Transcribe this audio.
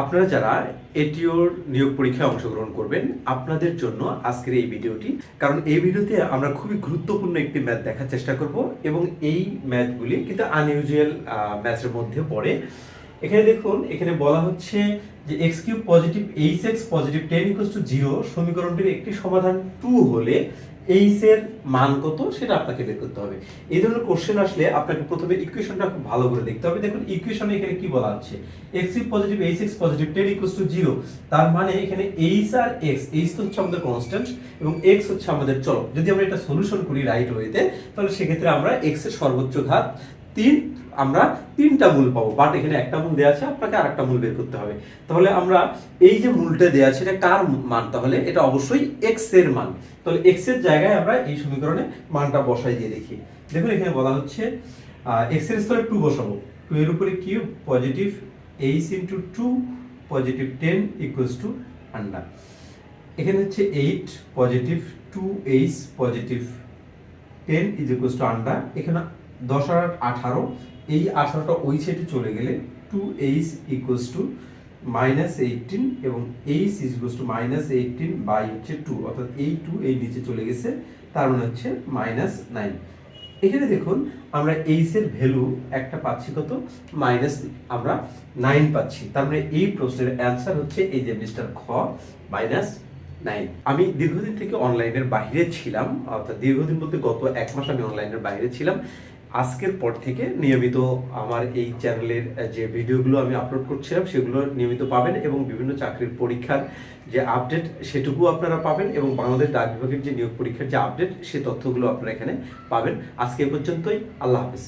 আপনারা যারা এটিওর নিয়োগ পরীক্ষায় অংশগ্রহণ করবেন, আপনাদের জন্য আজকের এই ভিডিওটি, কারণ এই ভিডিওতে আমরা খুবই গুরুত্বপূর্ণ একটি ম্যাথ দেখার চেষ্টা করব এবং এই ম্যাথগুলি কিন্তু আনইউজুয়াল ম্যাথের মধ্যে পড়ে। এখানে দেখুন, এখানে বলা হচ্ছে যে x cube positive h x positive ten equal to zero সমীকরণটির একটি সমাধান টু হলে এইচ এর মান কত সেটা আপনাকে বের করতে হবে। এই ধরনের কোশ্চেন আসলে আপনাকে প্রথমে ইকুয়েশনটা খুব ভালো করে দেখতে হবে। দেখুন ইকুয়েশনে এখানে কি বলা হচ্ছে x cube positive h x positive ten equal to zero তার মানে এখানে এইচ আর এক্স এইচ তো হচ্ছে আমাদের কনস্ট্যান্ট এবং এক্স হচ্ছে আমাদের চলক। যদি আমরা এটা সলিউশন করি রাইট ওয়েতে তাহলে সেক্ষেত্রে আমরা এক্সের সর্বোচ্চ ঘাত তিন, আমরা তিনটা মূল পাবো। বাট এখানে একটা মূল দেওয়া আছে, আপনাকে আরেকটা মূল বের করতে হবে। তাহলে আমরা এই যে মূলটা দেওয়া আছে, এটা কার মান? তাহলে এটা অবশ্যই এক্সের মান। তাহলে এক্সের জায়গায় আমরা এই সমীকরণে মানটা বসাই দিয়ে দেখি। দেখুন, এখানে বলা হচ্ছে এক্সের স্তরে টু বসাবো। টু এর উপরে cube positive h into two positive ten equals to under এখানে হচ্ছে eight positive two h positive ten is equals to under এখানে দশ আর আঠারো, এই আঠারোটা ওই সাইডে চলে গেলে two h equals to minus eighteen এবং h is equals to minus eighteen by হচ্ছে টু অর্থাৎ এই টু এই নিচে চলে গেছে, তার মানে হচ্ছে মাইনাস নাইন এখানে দেখুন, আমরা এইচ এর ভ্যালু একটা পাচ্ছি কত? মাইনাস আমরা নাইন পাচ্ছি, তার মানে এই প্রশ্নের অ্যান্সার হচ্ছে এই যে মিস্টার খ মাইনাস নাইন আমি দীর্ঘদিন থেকে অনলাইনের বাইরে ছিলাম, অর্থাৎ দীর্ঘদিন বলতে গত এক মাস আমি অনলাইনের বাইরে ছিলাম আজকের পর থেকে নিয়মিত আমার এই চ্যানেলের যে ভিডিওগুলো আমি আপলোড করছিলাম, সেগুলো নিয়মিত পাবেন এবং বিভিন্ন চাকরির পরীক্ষার যে আপডেট সেটুকু আপনারা পাবেন এবং বাংলাদেশ ডাক বিভাগের যে নিয়োগ পরীক্ষার যে আপডেট সে তথ্যগুলো আপনারা এখানে পাবেন। আজকে পর্যন্তই। আল্লাহ হাফিজ।